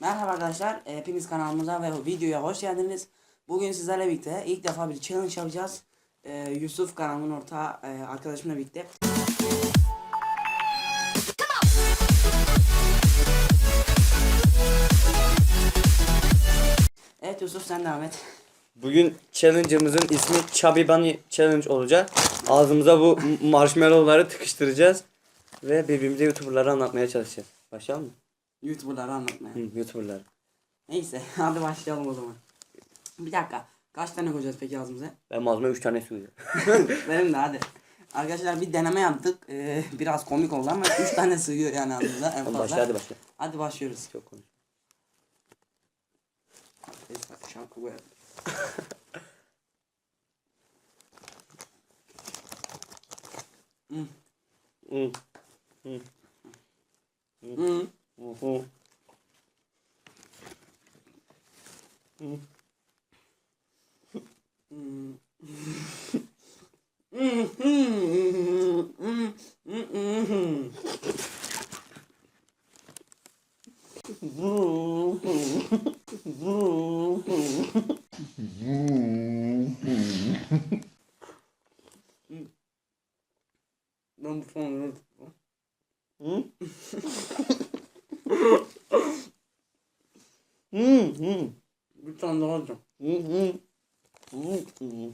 Merhaba arkadaşlar, e, hepiniz kanalımıza ve videoya hoş geldiniz. Bugün sizlerle birlikte ilk defa bir challenge yapacağız. E, Yusuf kanalımın ortağı e, arkadaşımla birlikte. Evet Yusuf sen devam et. Bugün challenge'ımızın ismi Chubby Bunny Challenge olacak. Ağzımıza bu marshmallowları tıkıştıracağız. Ve birbirimize YouTuber'ları anlatmaya çalışacağız. Başlayalım mı? Youtuber'ları anlatmaya. Hı, YouTuber'lar. Neyse hadi başlayalım o zaman. Bir dakika. Kaç tane koyacağız peki ağzımıza? Ben ağzıma 3 tane sığıyor. Benim de hadi. Arkadaşlar bir deneme yaptık. Ee, biraz komik oldu ama 3 tane sığıyor yani ağzımıza en Hadi fazla. başla hadi başla. Hadi başlıyoruz. Çok konuş. Şarkı bu. Hı. Hmm. Hı hı. Ben bu sonra Hı? Hı hı. bir tane daha alacağım. Hı hı. Hı hı.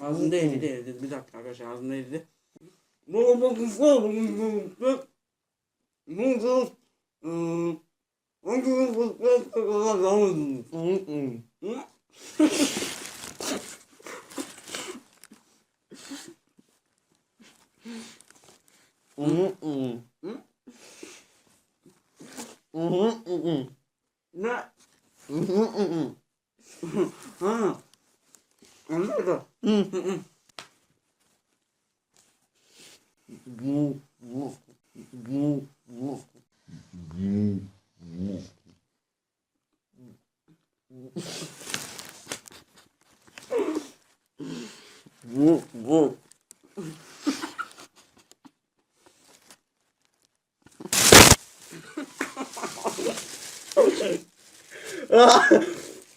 Ağzımda eridi eridi. Bir dakika arkadaşlar ağzımda eridi. Hı hı. Hı hı. Hı? Hı hı hı. Ne? Hı hı hı. Ha. Anladın Hı hı. Bu bu bu bu. Bu bu.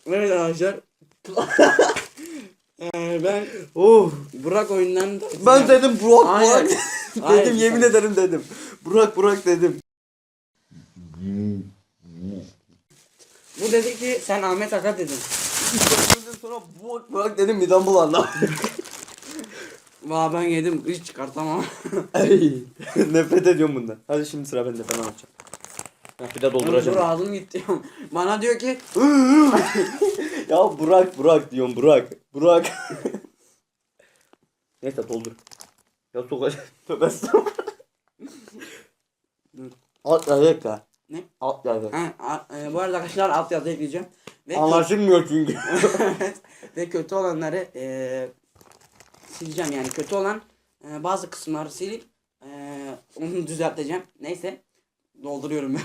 Evet arkadaşlar. Ee, ben Oh. Burak oyundan Ben dedim Burak Hayır. Burak. Dedim yemin sen- ederim dedim. Burak Burak dedim. Bu dedi ki sen Ahmet Akat dedin. sonra Burak Burak dedim midem bulandı. Valla ben yedim hiç çıkartamam. Ey, Nefret ediyorum bundan. Hadi şimdi sıra bende ben anlatacağım. Ya bir de Dur dolduracağım. ağzım gitti. Bana diyor ki ya Burak Burak diyorum Burak. Burak. Neyse doldur. Ya sokacağım. Tövbe estağfurullah. Dur. Alt yazık ya. Ne? Alt yazık. Ha, a- e, bu arada arkadaşlar alt yazı ekleyeceğim. Ve, Anlaşılmıyor çünkü. Ve kötü olanları e, sileceğim yani kötü olan e, bazı kısımları silip e, onu düzelteceğim. Neyse dolduruyorum ben.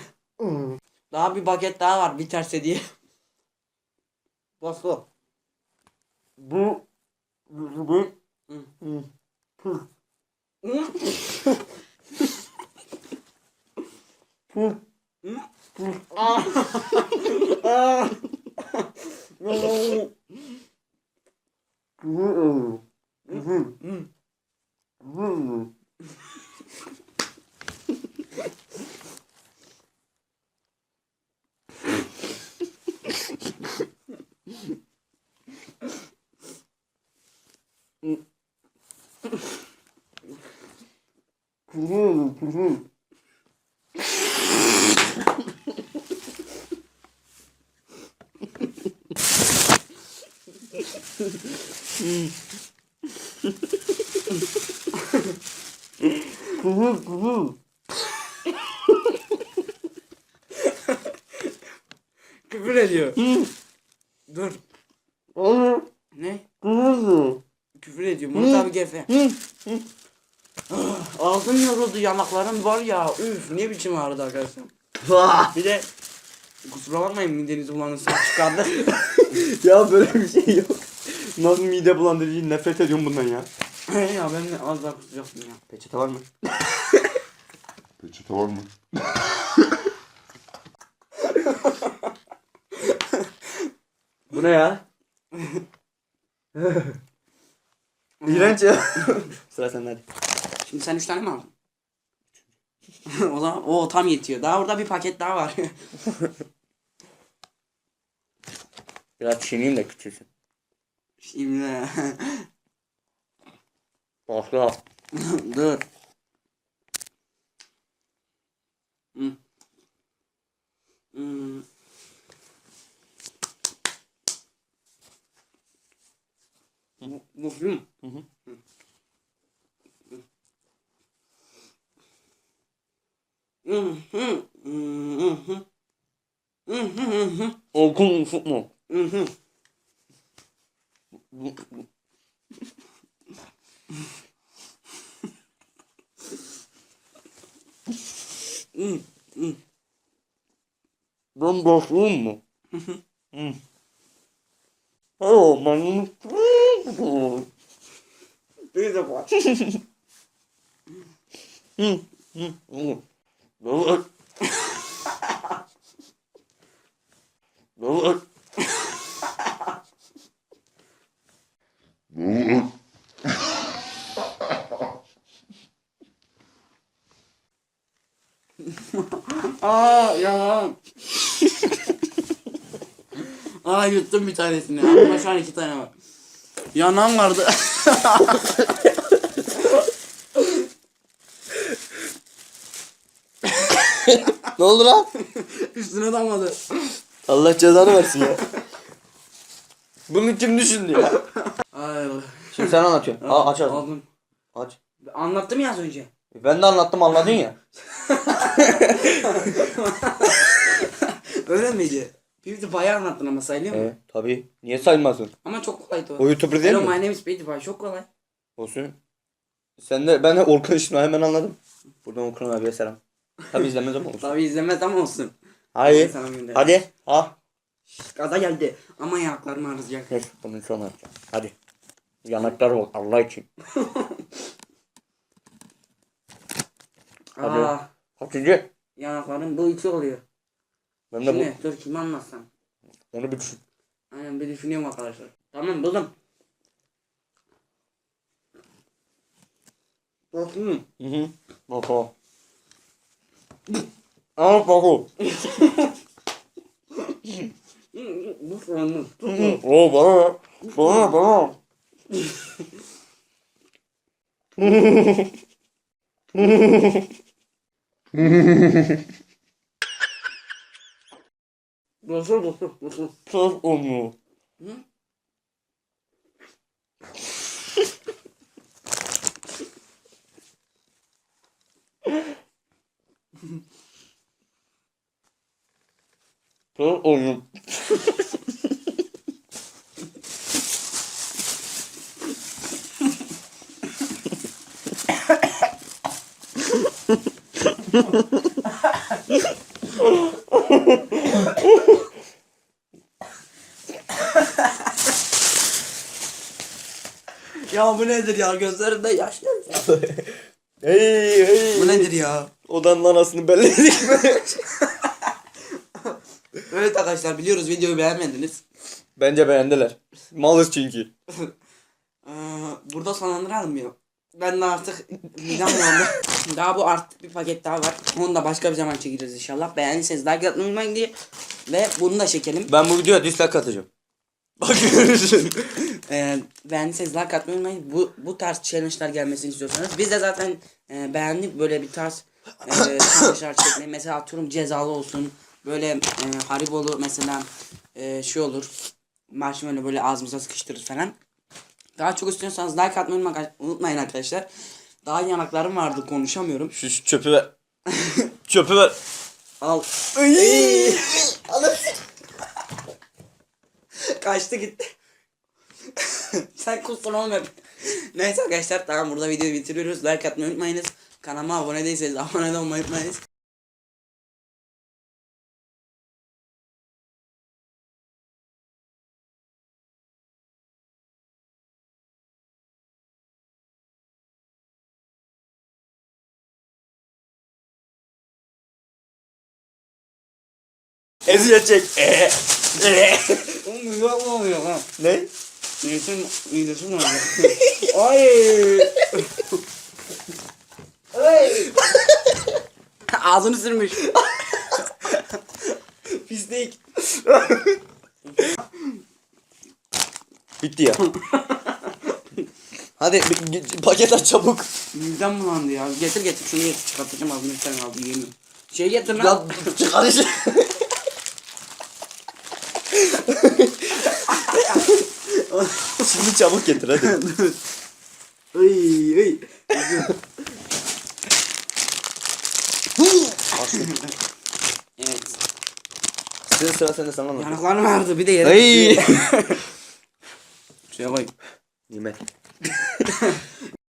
Daha bir paket daha var biterse diye. Baslı. bu bu bu Hı. Hı. Küfür ediyor. Dur. Ne? Küfür ediyor. Murat abi gefe. Ah, Ağzım yoruldu yanaklarım var ya. Üf ne biçim ağrıdı arkadaşlar. Bir de kusura bakmayın midenizi bulanırsa çıkardı. ya böyle bir şey yok. Nasıl mide bulandırıcı nefret ediyorum bundan ya. ya ben de az daha kusacaktım ya. Peçete var mı? Peçete var mı? Bu ne ya? İğrenç ya. Sıra sende hadi. Şimdi sen üç tane mi aldın? o zaman o tam yetiyor. Daha orada bir paket daha var. Biraz çiğneyim de küçülsün. Şimdi Başla. dur. Hmm. Hmm. Bu, bu film. Hı hı. Hı hı. Hı hı. Hı hı hı hı. Okul. Hı. Ben başlayayım mı? Hı. Oh, ben... Bir defa. Hı. Baba. Baba. Aa ya. Aa yuttum bir tanesini. Aklıma şu an iki tane var. Yanan vardı. ne oldu lan? Üstüne damladı. Allah cezanı versin ya. Bunu kim düşündü ya? Ay Allah. Şimdi sen anlatıyorsun. Aa, aç ağzını. Aldım. Aç. Anlattım ya az önce. Ben de anlattım anladın ya. Öyle miydi? Bir bayağı anlattın ama sayılıyor mu? Evet tabii. Niye sayılmasın? Ama çok kolaydı o. O YouTuber değil Hello mi? my name is Beautify. Çok kolay. Olsun. Sen de ben de Orkun Işın'ı hemen anladım. Buradan Orkun abiye selam. Tabii izlemez ama olsun. Tabi izlemez ama olsun. Hayır. Sana gönder. Hadi. Ha. Gaza geldi. Ama yanaklarım ağrıyacak. Neyse bunu sonra yapacağım. Hadi. Yanaklar ol Allah için. Hadi. Aa, Kaçıncı? yanaklarım bu iki oluyor. Ben de Şimdi dur kimi anlatsam. bu. Onu bir düşün. Aynen bir düşünüyorum arkadaşlar. Tamam buldum. Bakın. Hı hı. Bak o. Al bak o. Bu sorunlu. O bana. Bana bana. Dostur dostur dostur. Söz onu. Hı? Söz onu. Ya bu nedir ya gözlerimde yaşlı. Hey hey. bu nedir ya? Odanın anasını belledik mi? Evet arkadaşlar biliyoruz videoyu beğenmediniz. Bence beğendiler. Malız çünkü. Ee, burada sonlandıralım ya. Ben de artık midem bulandı. daha bu artık bir paket daha var. Onu da başka bir zaman çekeceğiz inşallah. Beğendiyseniz like atmayı unutmayın diye. Ve bunu da çekelim. Ben bu videoya dislike atacağım. Bak görürsün. Ee, beğendiyseniz like atmayı unutmayın. Bu, bu tarz challenge'lar gelmesini istiyorsanız. Biz de zaten e, beğendik böyle bir tarz e, challenge'lar çekmeyi. Mesela atıyorum cezalı olsun. Böyle e, haribolu mesela e, şey olur. Marshmallow böyle ağzımıza sıkıştırır falan. Daha çok istiyorsanız like atmayı unutma- unutmayın arkadaşlar. Daha yanaklarım vardı konuşamıyorum. Şu, şu çöpü ver. çöpü ver. Al. Kaçtı gitti. Sen kustun oğlum hep. Neyse arkadaşlar tamam burada videoyu bitiriyoruz. Like atmayı unutmayınız. Kanalıma abone değilseniz abone olmayı unutmayınız. Eziyet çek. Ee, ee. Oğlum güzel oluyor lan. ne? Midesi mi olacak? Ay. Ağzını sürmüş. Pislik. Bitti ya. Hadi paket aç çabuk. Midem bulandı ya. Getir getir şunu getir çıkartacağım ağzını bir tane aldı yemiyorum. Şey getir lan. Ya çıkar işi. Şimdi çabuk getir hadi. Ay ay. evet. Senin sıra sende sana anlat. Yanaklarım vardı bir de yere Ay. Şuraya koy. Nimet.